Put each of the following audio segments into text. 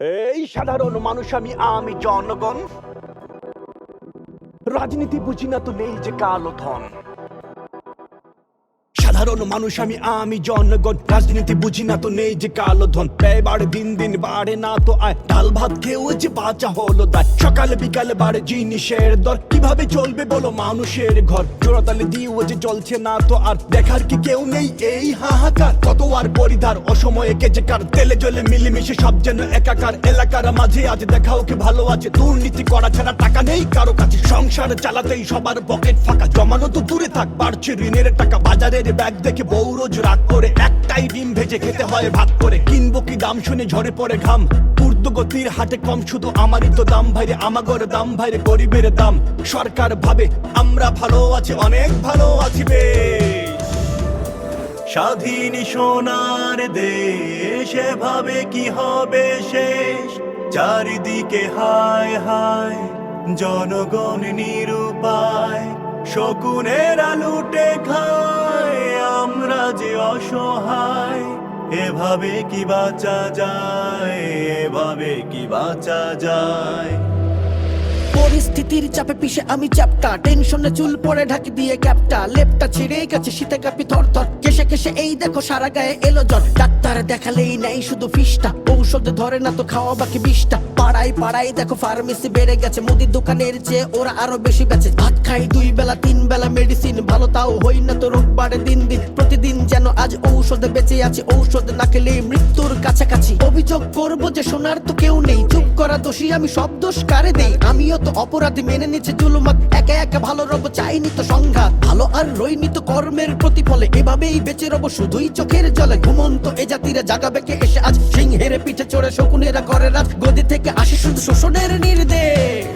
এই সাধারণ মানুষ আমি আমি জনগণ। রাজনীতি বুঝি না তো নেই যে কালো ধন। সাধারণ মানুষ, আমি আমি জনগণ। রাজনীতি বুঝি না তো নেই যে কালো ধন। ব্যয় বাড়ে দিন দিন বাড়ে না তো আয়। ডাল ভাত খেয়েও যে বাঁচা হলো দায়। সকালে বিকালে বাড়ে জিনিসের দর। কীভাবে চলবে বলো মানুষের ঘর। জোড়াতালে দিয়েও যে চলছে না তো আর। দেখার কি কেউ নেই এই হাহাকার। কত আর পরিধার অসময়ে কেজে কার। তেলে জলে মিলেমিশে সব যেন একাকার। এলাকার মাঝে আজ দেখা ওকে ভালো আছে। দুর্নীতি করা ছাড়া টাকা নেই কারও কাছে। সংসার চালাতেই সবার পকেট ফাঁকা। জমানো তো দূরে থাক, বাড়ছে ঋণের টাকা। বাজারের ব্যাগ দেখে বউ রোজ রাগ করে, একটাই ডিম ভেজে খেতে হয় ভাগ করে। কিনবো কি দাম শুনে ঝরে পড়ে ঘাম। ঊর্ধ্বগতির হাটে কম শুধু আমারই তো দাম। ভাইরে, আমাগর দাম, ভাইরে, গরিবের দাম। সরকার ভাবে, আমরা ভালো আছি, অনেক ভালো আছি বেশ স্বাধীন সোনার দেশ, এভাবে কি হবে শেষ? চারিদিকে হায় হায়, জনগণ নিরুপায়। শকুনেরা লুটে খায় আমরা যে অসহায় এভাবে কি বাঁচা যায়? এভাবে কি বাঁচা যায়? পরিস্থিতির চাপে পিছে আমি চ্যাপটা। টেনশনে চুল পরে ঢাকি দিয়ে ক্যাপটা। লেপটা ছিঁড়ে গেছে, শীতে কাপি থর থর কেসে কেসে এই দেখো সারা গায়ে এলো জ্বর। ডাক্তার দেখালেই নেই শুধু ফিসটা। ঔষধ ধরে না তো খাওয়া বাকি বিষটা। পাড়ায় পাড়ায় দেখো ফার্মেসি বেড়ে গেছে। মুদির দোকানের চেয়ে ওরা আরও বেশি বেচে। ভাত খাই দুই বেলা, তিন বেলা মেডিসিন। ভালো তাও হই না তো রোগ বাড়ে দিন দিন। প্রতিদিন যেন আজ ঔষধে বেঁচে আছে, ঔষধ না খেলে মৃত্যুর কাছাকাছি। অভিযোগ করব যে শোনার তো কেউ নেই, চুপ করা দোষী আমি সব দোষ কারে দেই? আমিও তো অপরাধী মেনে নিচ্ছে জুলুমাত, একা একা ভালো রব, চাইনি তো সংঘাত। ভালো আর রইনি তো কর্মের প্রতিফলে, এভাবেই বেঁচে রব শুধুই চোখের জলে। ঘুমন্ত এ জাতিরা জাগাবে কে এসে আজ সিংহের পিঠে চড়ে, শকুনেরা করে রাত। গদি থেকে আসে শুধু শোষণের নির্দেশ।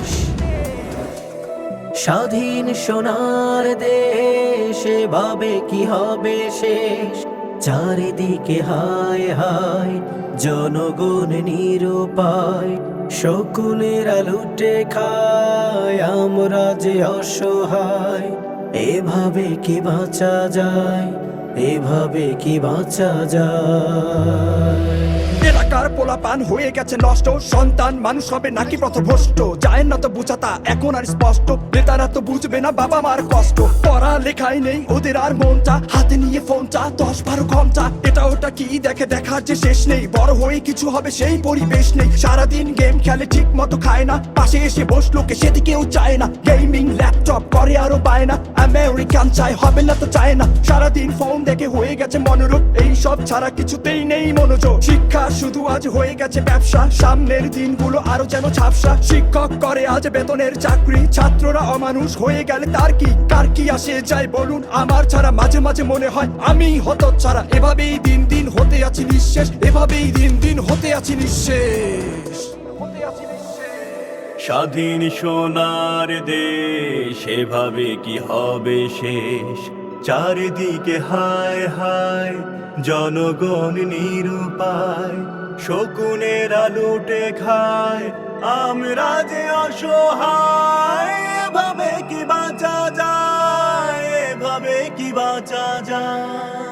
স্বাধীন সোনার দেশ, এভাবে কি হবে শেষ? চারিদিকে হায় হায়, জনগণ নিরুপায়, শকুনেরা লুটে খায়, আমরা যে অসহায়, এভাবে কি বাঁচা যায়? এভাবে কি বাঁচা যায়? এলাকার পোলাপান হয়ে গেছে নষ্ট। সন্তান, মানুষ হবে নাকি পথভ্রষ্ট? যায় না তো বুঝাতা, এখন আর স্পষ্ট। নেতারা তো বুঝবে না বাবা মার কষ্ট। পড়া লেখাই নেই ওদের আর মনটা। হাতে নিয়ে ফোনটা দশ বারো ঘণ্টা। এটা ওটা কি দেখে দেখার যে শেষ নেই। বড় হয়ে কিছু হবে সেই পরিবেশ নেই। সারাদিন গেম খেলে ঠিক মতো খায় না। পাশে এসে বসল কে সেদিকেও চায় না। গেমিং ল্যাপটপ করে আরও পায় না। আমেরিকান চাই হবে না তো চায় না। সারাদিন ফোন দেখে হয়ে গেছে মনোরূপ এই সব ছাড়া কিছুতেই নেই মনোযোগ। শিক্ষা শুধু আজ হয়ে গেছে ব্যবসা। সামনের দিনগুলো আরও যেন ঝাপসা। শিক্ষক করে আজ বেতনের চাকরি। ছাত্ররা অমানুষ হয়ে গেলে তার কি? কার কি আসে যায় বলুন। আমার ছাড়া মাঝে মাঝে মনে হয় আমি হত ছাড়া এভাবেই দিন দিন হতে আছি নিঃশেষ। এভাবেই দিন দিন হতে আছি নিঃশেষ। হতে আছি স্বাধীন সোনার দেশ, এভাবে কি হবে শেষ? চারিদিকে হায় হায়, জনগণ নিরুপায়। শকুনের আলুটে খায়। আমরা যে অসহায় ভাবে কি বাঁচা যায়? ভাবে কি বাঁচা যায়?